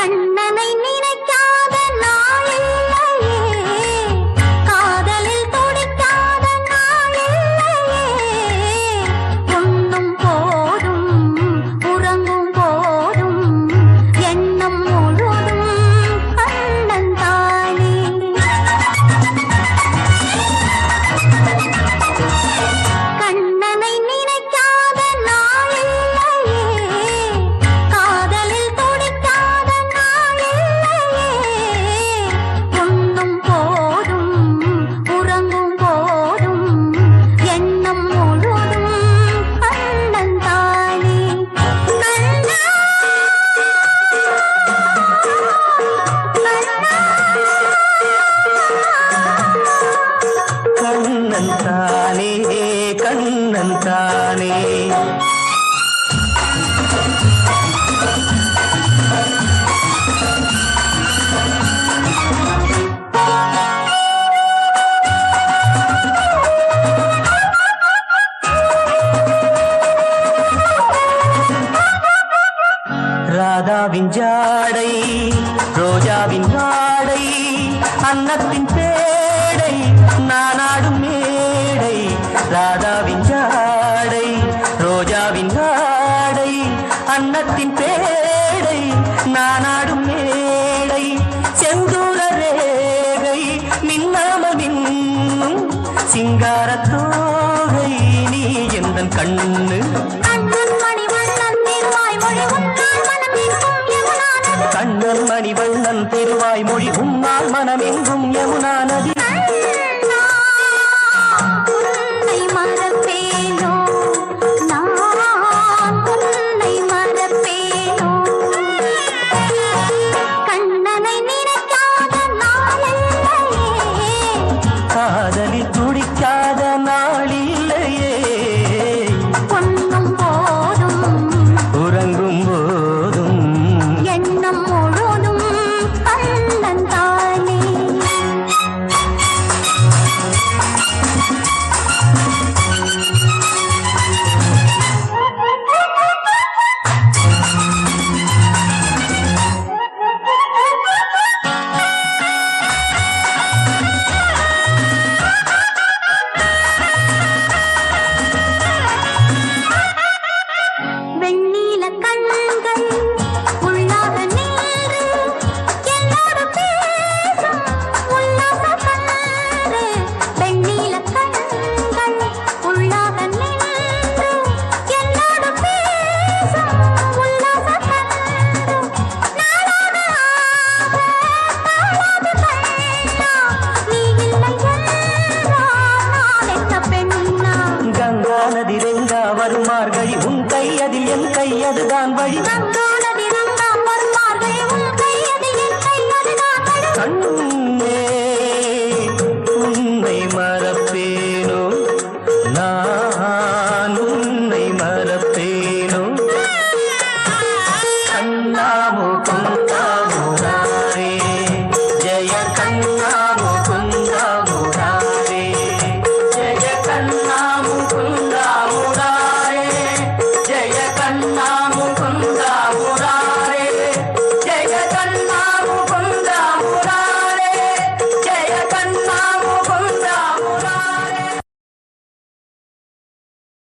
கண்ணனை கண்ணன் தானே கண்ணன் தானே. ராதாவின் ஜாடை ரோஜாவின் ஆடை அன்னத்தின் ராதாவின் ஜாடை ரோஜாவின் ஆடை அன்னத்தின் பேடை நானாடும் மேடை செந்தூர ரேகை மின்னாமல் மின்னும் சிங்காரத்தோகை நீ எந்த கண்ணு? உன் கையதில் என் கையதுதான் வழி. கண்ணும்